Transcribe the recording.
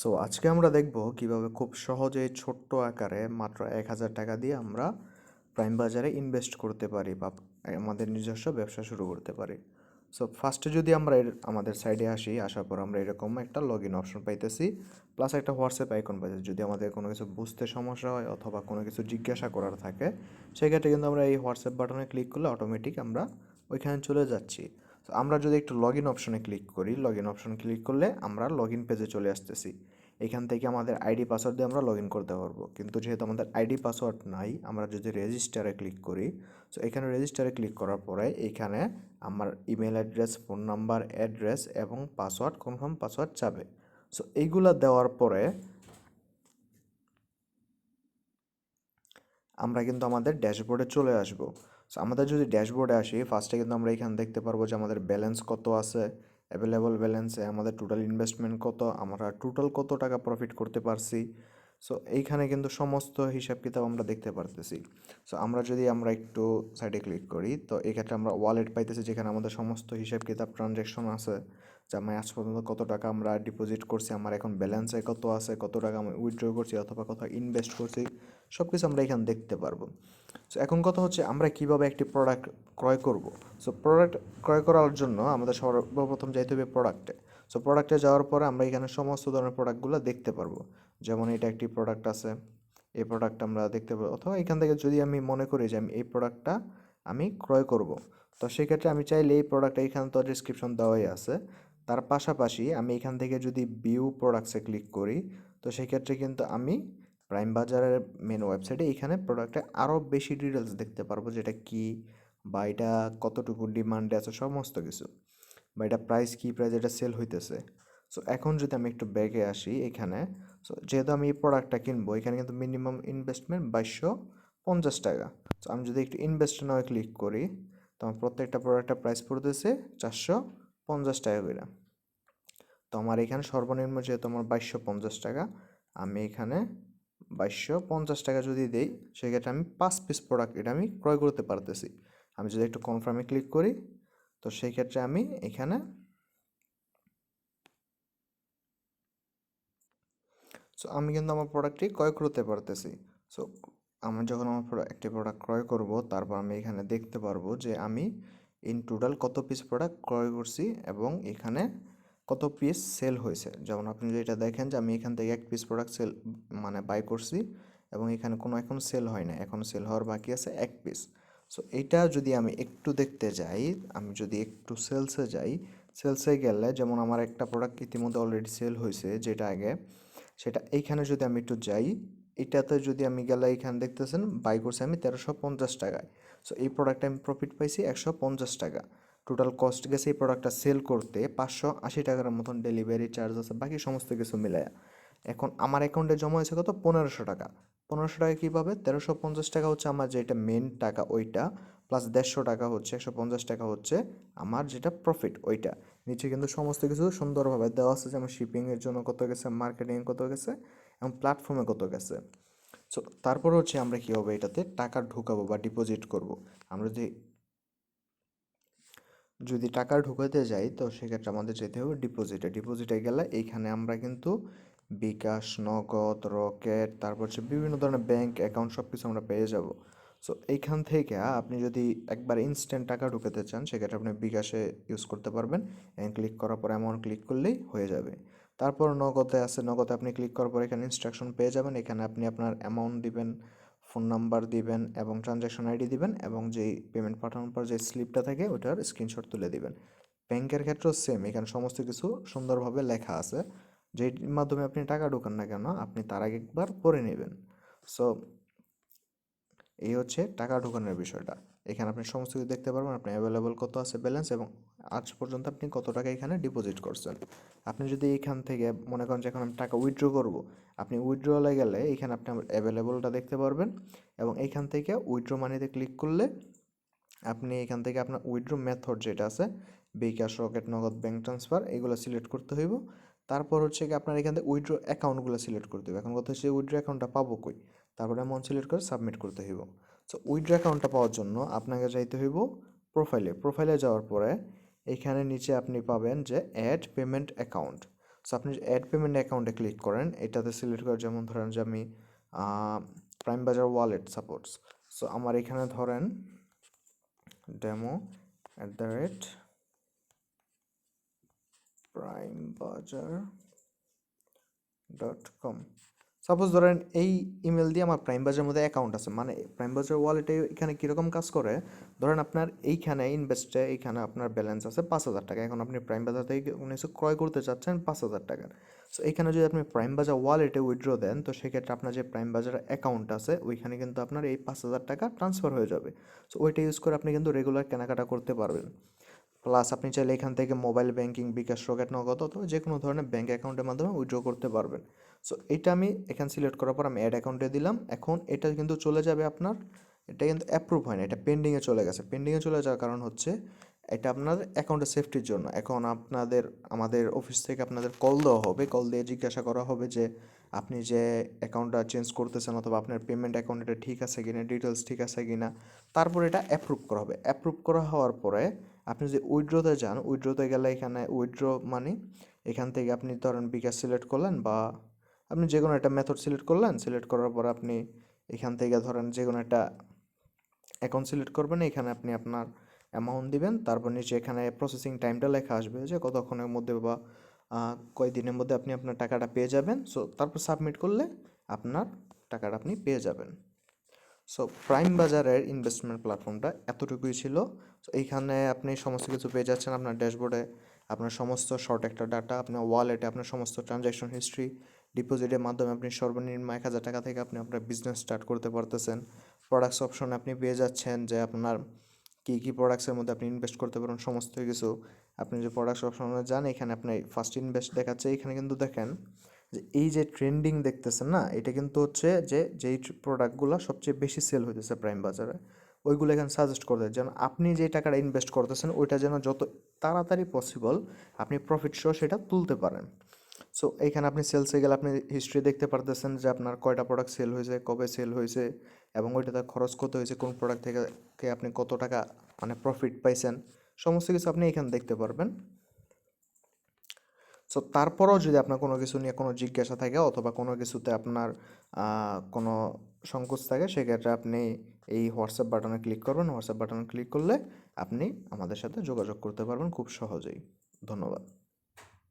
So আজকে আমরা দেখব কীভাবে খুব সহজে ছোট্ট আকারে মাত্র এক হাজার টাকা দিয়ে আমরা প্রাইম বাজারে ইনভেস্ট করতে পারি বা আমাদের নিজস্ব ব্যবসা শুরু করতে পারি। সো ফার্স্টে যদি আমরা আমাদের সাইডে আসি, আসার পর আমরা এরকম একটা লগ ইন অপশন পাইতেছি প্লাস একটা হোয়াটসঅ্যাপ আইকন পাইতেছি। যদি আমাদের কোনো কিছু বুঝতে সমস্যা হয় অথবা কোনো কিছু জিজ্ঞাসা করার থাকে, সেক্ষেত্রে কিন্তু আমরা এই হোয়াটসঅ্যাপ বাটনে ক্লিক করলে অটোমেটিক আমরা ওইখানে চলে যাচ্ছি। তো আমরা যদি একটু লগ ইন অপশনে ক্লিক করি লগ ইন অপশন ক্লিক করলে আমরা লগ ইন পেজে চলে আসতেছি। এখান থেকে আমাদের আইডি পাসওয়ার্ড দিয়ে আমরা লগ ইন করতে পারব। কিন্তু যেহেতু আমাদের আইডি পাসওয়ার্ড নাই, আমরা যদি রেজিস্টারে ক্লিক করি সো এখানে রেজিস্টারে ক্লিক করার পরে এখানে আমার email address phone number address এবং পাসওয়ার্ড কনফার্ম পাসওয়ার্ড চাবে সো এইগুলা দেওয়ার পরে আমরা কিন্তু আমাদের ড্যাশবোর্ডে চলে আসব। সো আমাদের যদি ড্যাশবোর্ডে আসি ফার্স্টে কিন্তু আমরা এখানে দেখতে পারব যে আমাদের ব্যালেন্স কত আছে অ্যাভেলেবল ব্যালেন্সে আমাদের টোটাল ইনভেস্টমেন্ট কত, আমরা টোটাল কত টাকা প্রফিট করতে পারছি। সো এইখানে কিন্তু সমস্ত হিসাব কিতাব আমরা দেখতে পারতেছি। সো আমরা যদি আমরা একটু সাইডে ক্লিক করি, তো এক্ষেত্রে আমরা ওয়ালেট পাইতেছি যেখানে আমাদের সমস্ত হিসাব কিতাব ট্রানজ্যাকশন আছে। যে আমি আজ পর্যন্ত কত টাকা আমরা ডিপোজিট করছি, আমার এখন ব্যালেন্সে কত আছে, কত টাকা আমি উইথড্র করছি অথবা কত ইনভেস্ট করছি। সব কিছু আমরা এখানে দেখতে পারব। সো এখন কথা হচ্ছে আমরা কীভাবে একটি প্রোডাক্ট ক্রয় করব। সো প্রোডাক্ট ক্রয় করার জন্য আমাদের সর্বপ্রথম যাইতে হবে প্রোডাক্টে সো প্রোডাক্টে যাওয়ার পরে আমরা এখানে সমস্ত ধরনের প্রোডাক্টগুলো দেখতে পারব। যেমন এটা একটি প্রোডাক্ট আছে, এই প্রোডাক্ট আমরা দেখতে পাবো অথবা এখান থেকে যদি আমি মনে করি যে আমি এই প্রোডাক্টটা আমি ক্রয় করব, তো সেক্ষেত্রে আমি চাইলে এই প্রোডাক্টটা এখানে তো ডিসক্রিপশন দেওয়াই আছে। তার পাশাপাশি আমি এখান থেকে যদি ভিউ প্রোডাক্টসে ক্লিক করি, তো সেক্ষেত্রে কিন্তু আমি প্রাইম বাজারের মেন ওয়েবসাইটে এখানে প্রোডাক্টে আরও বেশি ডিটেলস দেখতে পারব, যেটা কি, বা এটা কতটুকু ডিমান্ডে আছে, সমস্ত কিছু। বা এটা প্রাইস কী প্রাইস এটা সেল হইতেছে। সো এখন যদি আমি একটু ব্যাগে আসি এখানে সো যেহেতু আমি এই প্রোডাক্টটা কিনবো, এখানে কিন্তু মিনিমাম ইনভেস্টমেন্ট বাইশশো পঞ্চাশ টাকা। সো আমি যদি একটু ইনভেস্ট নাও ক্লিক করি, তো আমার প্রত্যেকটা প্রোডাক্টের প্রাইস পড়তেছে চারশো পঞ্চাশ টাকা করে। তো আমার এখানে সর্বনিম্ন যেহেতু আমার বাইশশো পঞ্চাশ টাকা, আমি এখানে বাইশশো পঞ্চাশ টাকা যদি দেই, সেক্ষেত্রে আমি পাঁচ পিস প্রোডাক্ট এটা আমি ক্রয় করতে পারতেছি। আমি যদি একটু কনফার্মে ক্লিক করি, তো সেই ক্ষেত্রে আমি এখানে সো আমি কিন্তু আমার প্রোডাক্টটি ক্রয় করতে পারতেছি। সো আমি যখন আমার একটি প্রোডাক্ট ক্রয় করব, তারপর আমি এখানে দেখতে পারব যে আমি ইন টোটাল কত পিস প্রোডাক্ট ক্রয় করছি এবং এখানে কত পিস সেল হয়েছে? যেমন আপনি যদি এটা দেখেন যে আমি এখান থেকে এক পিস প্রোডাক্ট সেল মানে বাই করছি এবং এখানে কোনো এখন সেল হয় না, এখন সেল হওয়ার বাকি আছে এক পিস সো এইটা যদি আমি একটু দেখতে যাই, আমি যদি একটু সেলসে যাই সেলসে গেলে যেমন আমার একটা প্রোডাক্ট ইতিমধ্যে অলরেডি সেল হয়েছে যেটা আগে, সেটা এইখানে যদি আমি একটু যাই, এটাতে যদি আমি গেলে এইখানে দেখতেছেন বাই করছি আমি তেরোশো পঞ্চাশ টাকায়। সো এই প্রোডাক্টে আমি প্রফিট পাইছি একশো পঞ্চাশ টাকা। টোটাল কস্ট গেছে এই প্রোডাক্টটা সেল করতে পাঁচশো আশি টাকার মতন ডেলিভারি চার্জ আছে, বাকি সমস্ত কিছু মিলায়। এখন আমার অ্যাকাউন্টে জমা হয়েছে কত? পনেরোশো টাকা। পনেরোশো টাকা কীভাবে তেরোশো পঞ্চাশ টাকা হচ্ছে আমার যেটা মেন টাকা ওইটা প্লাস দেড়শো টাকা হচ্ছে, একশো পঞ্চাশ টাকা হচ্ছে আমার যেটা প্রফিট ওইটা। নিচে কিন্তু সমস্ত কিছু সুন্দরভাবে দেওয়া আছে, যেমন শিপিংয়ের জন্য কত গেছে মার্কেটিং কত গেছে, এবং প্ল্যাটফর্মে কত গেছে। সো তারপর হচ্ছে আমরা কী হবে এটাতে টাকা ঢুকাবো বা ডিপোজিট করব? আমরা যদি যদি টাকা ঢুকাতে যাই, তো সেক্ষেত্রে আমাদের যেতে হবে ডিপোজিটে ডিপোজিটে গেলে এইখানে আমরা কিন্তু বিকাশ, নগদ, রকেট, তারপর হচ্ছে বিভিন্ন ধরনের ব্যাংক অ্যাকাউন্ট সব কিছু আমরা পেয়ে যাব। সো এইখান থেকে আপনি যদি একবার ইনস্ট্যান্ট টাকা ঢুকাতে চান, সেক্ষেত্রে আপনি বিকাশে ইউজ করতে পারবেন এবং ক্লিক করার পর অ্যামাউন্ট ক্লিক করলেই হয়ে যাবে। তারপর নগদে আছে, নগদে আপনি ক্লিক করার পর এখানে ইনস্ট্রাকশন পেয়ে যাবেন। এখানে আপনি আপনার অ্যামাউন্ট দিবেন ফোন নাম্বার দিবেন এবং ট্রানজ্যাকশন আইডি দিবেন এবং যেই পেমেন্ট পাঠানোর পর যে স্লিপটা থাকে ওটার স্ক্রিনশট তুলে দিবেন। ব্যাংকের ক্ষেত্রেও সেম এখানে সমস্ত কিছু সুন্দরভাবে লেখা আছে। যের মাধ্যমে আপনি টাকা ঢোকান না কেন, আপনি তার আগে একবার পড়ে নেবেন। সো এই হচ্ছে টাকা ঢোকানোর বিষয়টা। এখানে আপনি সমস্ত কিছু দেখতে পারবেন, আপনি অ্যাভেলেবল কত আছে ব্যালেন্স এবং আজ পর্যন্ত আপনি কত টাকা এখানে ডিপোজিট করছেন। আপনি যদি এখান থেকে মনে করেন যে এখন আমি টাকা উইথড্র করব, আপনি উইথড্রলে গেলে এখানে আপনি অ্যাভেলেবলটা দেখতে পারবেন এবং এইখান থেকে উইথড্র মানিতে ক্লিক করলে আপনি এখান থেকে আপনার উইথড্র মেথড যেটা আছে bKash Rocket Nagad bank transfer এগুলো সিলেক্ট করতে হইব। তারপর হচ্ছে কি আপনার এখান থেকে উইথড্র অ্যাকাউন্টগুলো সিলেক্ট করতে হবে এখন কথা হচ্ছে উইথড্র অ্যাকাউন্টটা পাবো কই? তারপরে অ্যামাউন্ট সিলেক্ট করে সাবমিট করতে হইব। সো উইথড্র অ্যাকাউন্টটা পাওয়ার জন্য আপনাকে যাইতে হইব প্রোফাইলে প্রোফাইলে যাওয়ার পরে এখানে নিচে আপনি পাবেন যে অ্যাড পেমেন্ট অ্যাকাউন্ট সো আপনি অ্যাড পেমেন্ট অ্যাকাউন্টে ক্লিক করেন, এটাতে সিলেক্ট করে যেমন ধরেন যে আমি প্রাইম বাজার ওয়ালেট সাপোর্টস সো আমার এখানে ধরেন demo at the rate prime bazaar dot com suppose ধরেন এই ইমেল দিয়ে আমার প্রাইম বাজারের মধ্যে অ্যাকাউন্ট আছে মানে প্রাইম বাজার ওয়ালেটে এখানে কীরকম কাজ করে? ধরেন আপনার এইখানে ইনভেস্টে এইখানে আপনার ব্যালেন্স আছে পাঁচ হাজার টাকা, এখন আপনি প্রাইম বাজার থেকে কিছু ক্রয় করতে চাচ্ছেন পাঁচ হাজার টাকার সো এখানে যদি আপনি প্রাইম বাজার ওয়ালেটে উইথড্র দেন, তো সেক্ষেত্রে আপনার যে প্রাইম বাজার অ্যাকাউন্ট আছে, ওইখানে কিন্তু আপনার এই পাঁচ হাজার টাকা ট্রান্সফার হয়ে যাবে। সো ওইটা ইউজ করে আপনি কিন্তু রেগুলার কেনাকাটা করতে পারবেন। প্লাস আপনি চাইলে এখান থেকে মোবাইল ব্যাংকিং বিকাশ রকেট নগদ অথবা যে কোনো ধরনের ব্যাঙ্ক অ্যাকাউন্টের মাধ্যমে উইথড্র করতে পারবেন। সো এটা আমি এখানে সিলেক্ট করার পর আমি অ্যাড অ্যাকাউন্টে দিলাম। এখন এটা কিন্তু চলে যাবে আপনার, এটা কিন্তু অ্যাপ্রুভ হয় না, এটা পেন্ডিংয়ে চলে গেছে। পেন্ডিংয়ে চলে যাওয়ার কারণ হচ্ছে এটা আপনার অ্যাকাউন্টের সেফটির জন্য। এখন আপনাদের, আমাদের অফিস থেকে আপনাদের কল দেওয়া হবে। কল দিয়ে জিজ্ঞাসা করা হবে যে আপনি যে অ্যাকাউন্টটা চেঞ্জ করতেছেন অথবা আপনার পেমেন্ট অ্যাকাউন্ট এটা ঠিক আছে কিনা ডিটেলস ঠিক আছে কিনা, তারপর এটা অ্যাপ্রুভ করা হবে। অ্যাপ্রুভ করা হওয়ার পরে আপনি যদি উইড্রোতে যান উইড্রোতে গেলে এখানে উইড্রো মানে এখান থেকে আপনি ধরেন বিকাশ সিলেক্ট করলেন বা আপনি যে কোনো একটা মেথড সিলেক্ট করলেন সিলেক্ট করার পর আপনি এখান থেকে ধরেন যে কোনো একটা অ্যাকাউন্ট সিলেক্ট করবেন এখানে আপনি আপনার অ্যামাউন্ট দিবেন তারপর নিচে এখানে প্রসেসিং টাইমটা লেখা আসবে যে কতক্ষণের মধ্যে বা আহ, কয় দিনের মধ্যে আপনি আপনার টাকাটা পেয়ে যাবেন। সো তারপর সাবমিট করলে আপনার টাকাটা আপনি পেয়ে যাবেন। সো প্রাইম বাজারের ইনভেস্টমেন্ট প্ল্যাটফর্মটা এতটুকুই ছিল। সো এইখানে আপনি সমস্ত কিছু পেয়ে যাচ্ছেন আপনার ড্যাশবোর্ডে আপনার সমস্ত শর্ট একটা ডাটা আপনার ওয়ালেটে আপনার সমস্ত ট্রানজ্যাকশন হিস্ট্রি ডিপোজিটের মাধ্যমে আপনি সর্বনিম্ন এক হাজার টাকা থেকে আপনি আপনার বিজনেস স্টার্ট করতে পারতেছেন। প্রোডাক্টস অপশনে আপনি পেয়ে যাচ্ছেন যে আপনার কী কী প্রোডাক্টসের মধ্যে আপনি ইনভেস্ট করতে পারেন, সমস্ত কিছু। আপনি যে প্রোডাক্টস অপশনে যান, এখানে আপনি ফার্স্ট ইনভেস্ট দেখাচ্ছে। এখানে কিন্তু দেখেন যে এই যে ট্রেন্ডিং দেখতেছেন না, এটা কিন্তু হচ্ছে যে যেই প্রোডাক্টগুলো সবচেয়ে বেশি সেল হইতেছে প্রাইম বাজারে ওইগুলো এখানে সাজেস্ট করে দেয়। যেন আপনি যে টাকাটা ইনভেস্ট করতেছেন, ওইটা যেন যত তাড়াতাড়ি পসিবল আপনি প্রফিট সহ সেটা তুলতে পারেন। সো এইখানে আপনি সেলসে গেলে আপনি হিস্ট্রি দেখতে পারতেছেন যে আপনার কয়টা প্রোডাক্ট সেল হয়েছে, কবে সেল হয়েছে এবং ওইটাতে খরচ কত হয়েছে, কোন প্রোডাক্ট থেকে আপনি কত টাকা মানে প্রফিট পাইছেন, সমস্ত কিছু আপনি এখানে দেখতে পারবেন। সো তারপরেও যদি আপনার কোনো কিছু নিয়ে কোনো জিজ্ঞাসা থাকে অথবা কোনো কিছুতে আপনার কোনো সংকোচ থাকে, সেক্ষেত্রে আপনি এই হোয়াটসঅ্যাপ বাটনে ক্লিক করবেন। হোয়াটসঅ্যাপ বাটনে ক্লিক করলে আপনি আমাদের সাথে যোগাযোগ করতে পারবেন খুব সহজেই। ধন্যবাদ।